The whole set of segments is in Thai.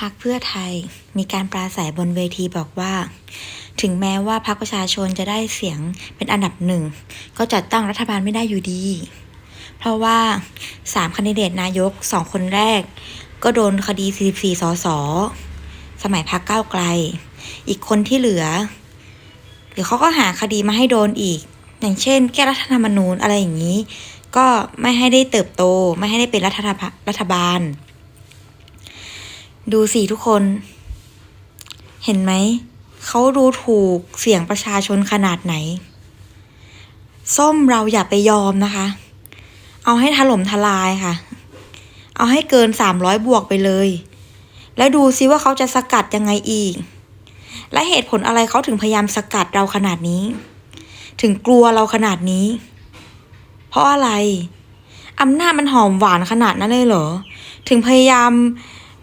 พักเพื่อไทยมีการปราศัยบนเวทีบอกว่า ถึงแม้ว่าพรรคประชาชนจะได้เสียงเป็นอันดับหนึ่ง ก็จัดตั้งรัฐบาลไม่ได้อยู่ดี เพราะว่าสามคนดิเดตนายกสองคนแรก ก็โดนคดี 44 สส สมัยพักก้าวไกล อีกคนที่เหลือหรือเขาก็หาคดีมาให้โดนอีก อย่างเช่น แก้รัฐธรรมนูญอะไรอย่างนี้ ก็ไม่ให้ได้เติบโตไม่ให้ได้เป็นรัฐรัฐบาล ดูสิทุกคน เห็นไหม เขาดูถูกเสียงประชาชนขนาดไหน ส้มเราอย่าไปยอมนะคะ เอาให้ถล่มทลายค่ะ เอาให้เกินสามร้อยบวกไปเลย แล้วดูซิว่าเขาจะสกัดยังไงอีก และเหตุผลอะไรเขาถึงพยายามสกัดเราขนาดนี้ ถึงกลัวเราขนาดนี้ เพราะอะไรอำนาจมันหอมหวานขนาดนั้นเลยเหรอ ถึงพยายาม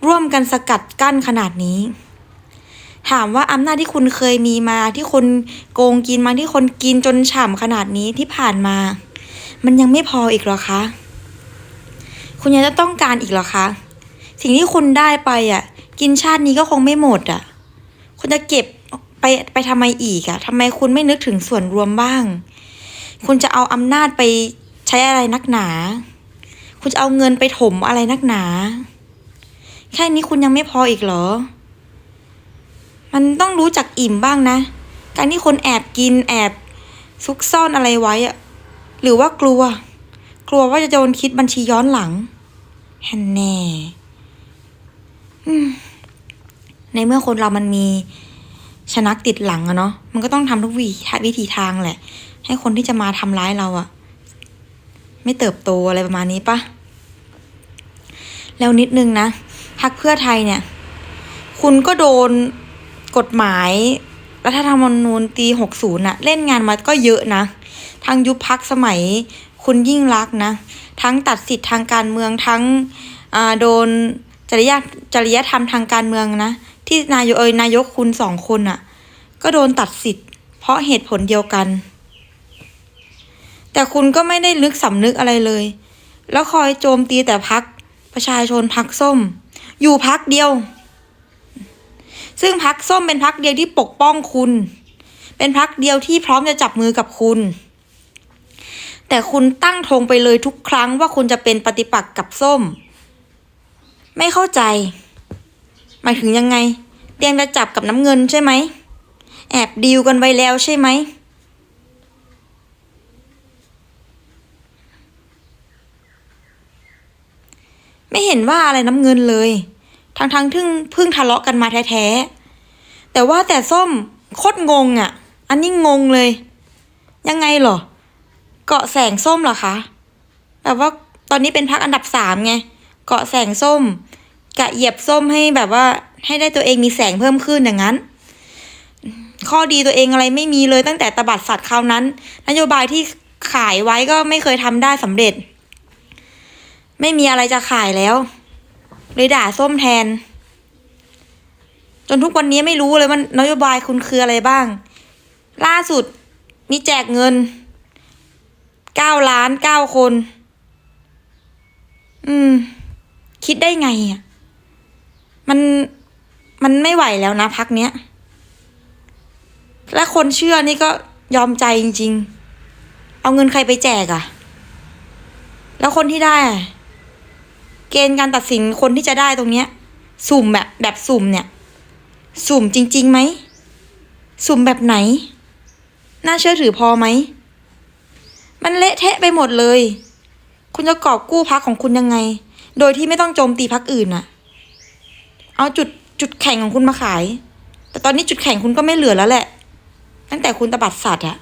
ร่วมกันสกัดกั้นขนาดนี้ ถามว่าอำนาจที่คุณเคยมีมาที่คนโกงกินมาที่คนกินจนฉ่ำขนาดนี้ที่ผ่านมา มันยังไม่พออีกหรอคะ คุณยังจะต้องการอีกหรอคะ สิ่งที่คุณได้ไปอะ กินชาตินี้ก็คงไม่หมดอะ คุณจะเก็บไปไปทำไมอีกอะทำไมคุณไม่นึกถึงส่วนรวมบ้าง คุณจะเอาอำนาจไปใช้อะไรนักหนา คุณจะเอาเงินไปถมอะไรนักหนา แค่นี้คุณยังไม่พออีกเหรอ มันต้องรู้จักอิ่มบ้างนะ การที่คนแอบกินแอบซุกซ่อนอะไรไว้อะหรือว่ากลัว กลัวว่าจะโดนคิดบัญชีย้อนหลังแฮนแน่ในเมื่อคนเรามันมีชนักติดหลังอะเนาะ มันก็ต้องทำทุกวิวิธีทางแหละ ให้คนที่จะมาทำร้ายเราอะไม่เติบโตอะไรประมาณนี้ปะแล้วนิดนึงนะ พักเพื่อไทยเนี่ย คุณก็โดนกฎหมายรัฐธรรมนูญปีหกศูนย์ะเล่นงานมาก็เยอะนะ ทั้งยุบพักสมัยคุณยิ่งรักนะ ทั้งตัดสิทธิ์ทางการเมืองทั้งโดนจริยจริยธรรมทางการเมืองนะ ที่นายกเอยนายกคุณสองคนอะ่ะ ก็โดนตัดสิทธิ์ เพราะเหตุผลเดียวกัน แต่คุณก็ไม่ได้ลึกสำนึกอะไรเลย แล้วคอยโจมตีแต่พักประชาชนพักส้ม อยู่พักเดียว ซึ่งพักส้มเป็นพักเดียวที่ปกป้องคุณ เป็นพักเดียวที่พร้อมจะจับมือกับคุณ แต่คุณตั้งธงไปเลยทุกครั้งว่าคุณจะเป็นปฏิปักษ์กับส้ม ไม่เข้าใจ หมายถึงยังไง เตรียมจะจับกับน้ำเงินใช่ไหม แอบดีลกันไว้แล้วใช่ไหม ไม่เห็นว่าอะไรน้ำเงินเลย ทั้งทั้งๆที่เพิ่งทะเลาะกันมาแท้ๆ แต่ว่าแต่ส้มโคตรงงอะ่ะ อันนี้งงเลย ยังไงเหรอ เกาะแสงส้มเหรอคะ แบบว่าตอนนี้เป็นพักอันดับสามไง เกาะแสงส้ม กะเหยียบส้มให้แบบว่า ให้ได้ตัวเองมีแสงเพิ่มขึ้นอย่างนั้น ข้อดีตัวเองอะไรไม่มีเลยตั้งแต่ตบัดสัตว์คราวนั้น นโยบายที่ขายไว้ก็ไม่เคยทำได้สำเร็จ ไม่มีอะไรจะขายแล้ว เลยด่าส้มแทน จนทุกวันนี้ไม่รู้เลยว่านโยบายคุณคืออะไรบ้าง ล่าสุดมีแจกเงินเก้าล้านเก้าคน อืม คิดได้ไงอะ มันมันไม่ไหวแล้วนะพักเนี้ย และคนเชื่อนี่ก็ยอมใจจริง ๆ เอาเงินใครไปแจกอะ แล้วคนที่ได้อะ เกณฑ์การตัดสินคนที่จะได้ตรงเนี้ย สุ่มแบบแบบสุ่มเนี่ย สุ่มจริงๆไหม สุ่มแบบไหน น่าเชื่อถือพอไหม มันเละเทะไปหมดเลย คุณจะกอบกู้พักของคุณยังไง โดยที่ไม่ต้องโจมตีพักอื่นอะเอาจุดจุดแข่งของคุณมาขาย แต่ตอนนี้จุดแข่งคุณก็ไม่เหลือแล้วแหละ ตั้งแต่คุณตบัดสัตว์อะ